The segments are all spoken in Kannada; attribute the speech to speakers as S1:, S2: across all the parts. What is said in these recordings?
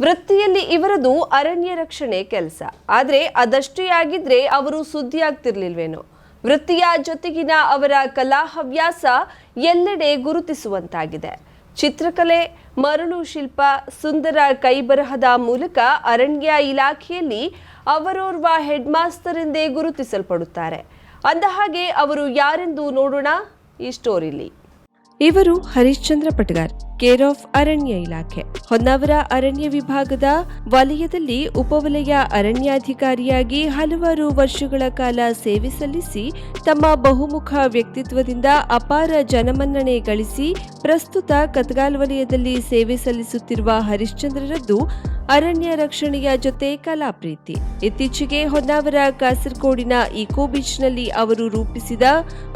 S1: ವೃತ್ತಿಯಲ್ಲಿ ಇವರದು ಅರಣ್ಯ ರಕ್ಷಣೆ ಕೆಲಸ. ಆದರೆ ಅದಷ್ಟೇ ಆಗಿದ್ರೆ ಅವರು ಸುದ್ದಿ ಆಗ್ತಿರ್ಲಿಲ್ವೇನೋ ವೃತ್ತಿಯ ಜೊತೆಗಿನ ಅವರ ಕಲಾ ಹವ್ಯಾಸ ಎಲ್ಲೆಡೆ ಗುರುತಿಸುವಂತಾಗಿದೆ. ಚಿತ್ರಕಲೆ, ಮರಳು ಶಿಲ್ಪ, ಸುಂದರ ಕೈಬರಹದ ಮೂಲಕ ಅರಣ್ಯ ಇಲಾಖೆಯಲ್ಲಿ ಅವರೋರ್ವ ಹೆಡ್ ಮಾಸ್ಟರ್ ಎಂದೇ ಗುರುತಿಸಲ್ಪಡುತ್ತಾರೆ ಅಂದಹಾಗೆ ಅವರು ಯಾರೆಂದು ನೋಡೋಣ? ಈ ಸ್ಟೋರಿಲಿ. ಇವರು ಹರಿಶ್ಚಂದ್ರ ಪಟಗಾರ್. ಕೇರ್ ಆಫ್ ಅರಣ್ಯ ಇಲಾಖೆ. ಹೊನ್ನಾವರ ಅರಣ್ಯ ವಿಭಾಗದ ವಲಯದಲ್ಲಿ ಉಪವಲಯ ಅರಣ್ಯಾಧಿಕಾರಿಯಾಗಿ ಹಲವಾರು ವರ್ಷಗಳ ಕಾಲ ಸೇವೆ ಸಲ್ಲಿಸಿ, ತಮ್ಮ ಬಹುಮುಖ ವ್ಯಕ್ತಿತ್ವದಿಂದ ಅಪಾರ ಜನಮನ್ನಣೆ ಗಳಿಸಿ, ಪ್ರಸ್ತುತ ಕತ್ಗಾಲ್ ವಲಯದಲ್ಲಿ ಸೇವೆ ಸಲ್ಲಿಸುತ್ತಿರುವ ಹರಿಶ್ಚಂದ್ರರದ್ದು ಅರಣ್ಯ ರಕ್ಷಣೆಯ ಜೊತೆ ಕಲಾ ಪ್ರೀತಿ. ಇತ್ತೀಚೆಗೆ ಹೊನ್ನಾವರ ಕಾಸರಗೋಡಿನ ಇಕೋ ಬೀಚ್ನಲ್ಲಿ ಅವರು ರೂಪಿಸಿದ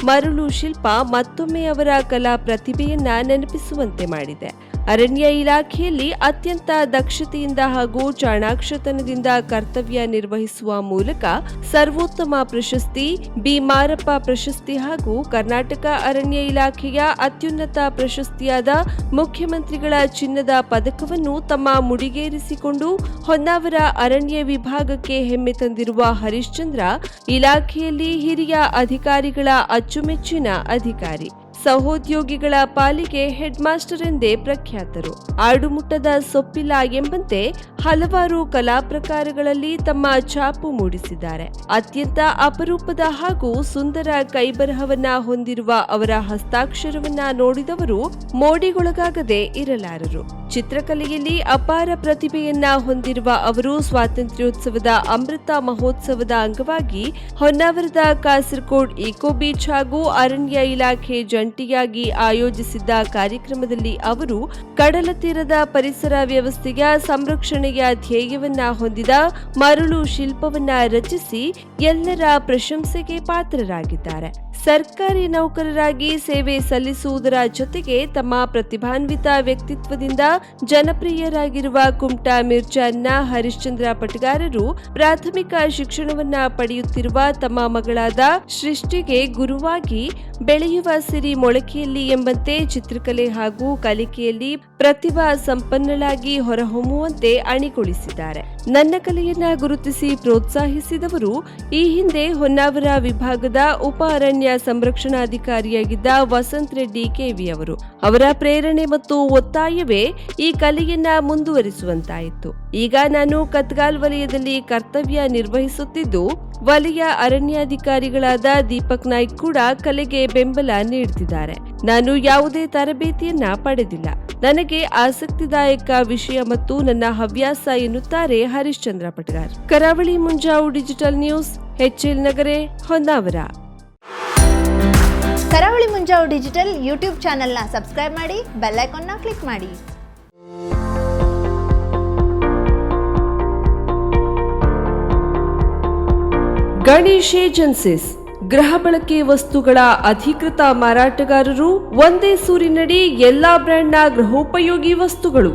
S1: ಮರಳು ಶಿಲ್ಪ ಮತ್ತೊಮ್ಮೆ ಅವರ ಕಲಾ ಪ್ರತಿಭೆಯನ್ನ ನೆನಪಿಸುವಂತೆ ಮಾಡಿದೆ. ಅರಣ್ಯ ಇಲಾಖೆಯಲ್ಲಿ ಅತ್ಯಂತ ದಕ್ಷತೆಯಿಂದ ಹಾಗೂ ಚಾಣಾಕ್ಷತನದಿಂದ ಕರ್ತವ್ಯ ನಿರ್ವಹಿಸುವ ಮೂಲಕ ಸರ್ವೋತ್ತಮ ಪ್ರಶಸ್ತಿ, ಬಿ ಮಾರಪ್ಪ ಪ್ರಶಸ್ತಿ ಹಾಗೂ ಕರ್ನಾಟಕ ಅರಣ್ಯ ಇಲಾಖೆಯ ಅತ್ಯುನ್ನತ ಪ್ರಶಸ್ತಿಯಾದ ಮುಖ್ಯಮಂತ್ರಿಗಳ ಚಿನ್ನದ ಪದಕವನ್ನು ತಮ್ಮ ಮುಡಿಗೇರಿಸಿಕೊಂಡು ಹೊನ್ನಾವರ ಅರಣ್ಯ ವಿಭಾಗಕ್ಕೆ ಹೆಮ್ಮೆ ತಂದಿರುವ ಹರಿಶ್ಚಂದ್ರ, ಇಲಾಖೆಯಲ್ಲಿ ಹಿರಿಯ ಅಧಿಕಾರಿಗಳ ಅಚ್ಚುಮೆಚ್ಚಿನ ಅಧಿಕಾರಿ. ಸಹೋದ್ಯೋಗಿಗಳ ಪಾಲಿಗೆ ಹೆಡ್ ಮಾಸ್ಟರ್ ಎಂದೇ ಪ್ರಖ್ಯಾತರು. ಆಡುಮುಟ್ಟದ ಸೊಪ್ಪಿಲ್ಲ ಎಂಬಂತೆ ಹಲವಾರು ಕಲಾ ಪ್ರಕಾರಗಳಲ್ಲಿ ತಮ್ಮ ಛಾಪು ಮೂಡಿಸಿದ್ದಾರೆ. ಅತ್ಯಂತ ಅಪರೂಪದ ಹಾಗೂ ಸುಂದರ ಕೈಬರಹವನ್ನ ಹೊಂದಿರುವ ಅವರ ಹಸ್ತಾಕ್ಷರವನ್ನ ನೋಡಿದವರು ಮೋಡಿಗೊಳಗಾಗದೆ ಇರಲಾರರು. ಚಿತ್ರಕಲೆಯಲ್ಲಿ ಅಪಾರ ಪ್ರತಿಭೆಯನ್ನ ಹೊಂದಿರುವ ಅವರು ಸ್ವಾತಂತ್ರ್ಯೋತ್ಸವದ ಅಮೃತ ಮಹೋತ್ಸವದ ಅಂಗವಾಗಿ ಹೊನ್ನಾವರದ ಕಾಸರಗೋಡ್ ಇಕೋ ಬೀಚ್ ಹಾಗೂ ಅರಣ್ಯ ಇಲಾಖೆ ಜಂಟಿಯಾಗಿ ಆಯೋಜಿಸಿದ್ದ ಕಾರ್ಯಕ್ರಮದಲ್ಲಿ ಅವರು ಕಡಲ ತೀರದ ಪರಿಸರ ವ್ಯವಸ್ಥೆಯ ಸಂರಕ್ಷಣೆಯ ಧ್ಯೇಯವನ್ನ ಹೊಂದಿದ ಮರಳು ಶಿಲ್ಪವನ್ನ ರಚಿಸಿ ಎಲ್ಲರ ಪ್ರಶಂಸೆಗೆ ಪಾತ್ರರಾಗಿದ್ದಾರೆ. ಸರ್ಕಾರಿ ನೌಕರರಾಗಿ ಸೇವೆ ಸಲ್ಲಿಸುವುದರ ಜೊತೆಗೆ ತಮ್ಮ ಪ್ರತಿಭಾನ್ವಿತ ವ್ಯಕ್ತಿತ್ವದಿಂದ ಜನಪ್ರಿಯರಾಗಿರುವ ಕುಮ್ಟಾ ಮಿರ್ಜಾನ್ನ ಹರಿಶ್ಚಂದ್ರ ಪಟಗಾರರು ಪ್ರಾಥಮಿಕ ಶಿಕ್ಷಣವನ್ನ ಪಡೆಯುತ್ತಿರುವ ತಮ್ಮ ಮಗಳಾದ ಸೃಷ್ಟಿಗೆ ಗುರುವಾಗಿ ಬೆಳೆಯುವ ಸಿರಿ ಮೊಳಕೆಯಲ್ಲಿ ಎಂಬಂತೆ ಚಿತ್ರಕಲೆ ಹಾಗೂ ಕಲಿಕೆಯಲ್ಲಿ ಪ್ರತಿಭಾ ಸಂಪನ್ನಳಾಗಿ ಹೊರಹೊಮ್ಮುವಂತೆ ಅಣಿಗೊಳಿಸಿದ್ದಾರೆ. ನನ್ನ ಕಲೆಯನ್ನ ಗುರುತಿಸಿ ಪ್ರೋತ್ಸಾಹಿಸಿದವರು ಈ ಹಿಂದೆ ಹೊನ್ನಾವರ ವಿಭಾಗದ ಉಪ ಅರಣ್ಯ ಸಂರಕ್ಷಣಾಧಿಕಾರಿಯಾಗಿದ್ದ ವಸಂತ್ ರೆಡ್ಡಿ ಕೆವಿ ಅವರು. ಅವರ ಪ್ರೇರಣೆ ಮತ್ತು ಒತ್ತಾಯವೇ ಈ ಕಲೆಯನ್ನ ಮುಂದುವರಿಸುವಂತಾಯಿತು. ಈಗ ನಾನು ಕತ್ಗಾಲ್ ವಲಯದಲ್ಲಿ ಕರ್ತವ್ಯ ನಿರ್ವಹಿಸುತ್ತಿದ್ದು, ವಲಯ ಅರಣ್ಯಾಧಿಕಾರಿಗಳಾದ ದೀಪಕ್ ನಾಯ್ಕ್ ಕೂಡ ಕಲೆಗೆ ಬೆಂಬಲ ನೀಡುತ್ತಿದ್ದಾರೆ ನಾನು ಯಾವುದೇ ತರಬೇತಿಯನ್ನ ಪಡೆದಿಲ್ಲ. ನನಗೆ ಆಸಕ್ತಿದಾಯಕ ವಿಷಯ ಮತ್ತು ನನ್ನ ಹವ್ಯಾಸ ಎನ್ನುತ್ತಾರೆ Harishchandra Patagar Karavali Munjavu digital news HL Nagare Honnavar.
S2: Munjavu digital YouTube ಚಾನೆಲ್ನ ಸಬ್ಸ್ಕ್ರೈಬ್ ಮಾಡಿ ಬೆಲ್ ಐಕಾನ್ನ ಕ್ಲಿಕ್ ಮಾಡಿ.
S1: ಗಣೇಶ್ ಏಜೆನ್ಸಿಸ್, ಗೃಹ ಬಳಕೆ ವಸ್ತುಗಳ ಅಧಿಕೃತ ಮಾರಾಟಗಾರರು ಒಂದೇ ಸೂರಿನಡಿ ಎಲ್ಲಾ ಬ್ರ್ಯಾಂಡ್ನ ಗೃಹೋಪಯೋಗಿ ವಸ್ತುಗಳು.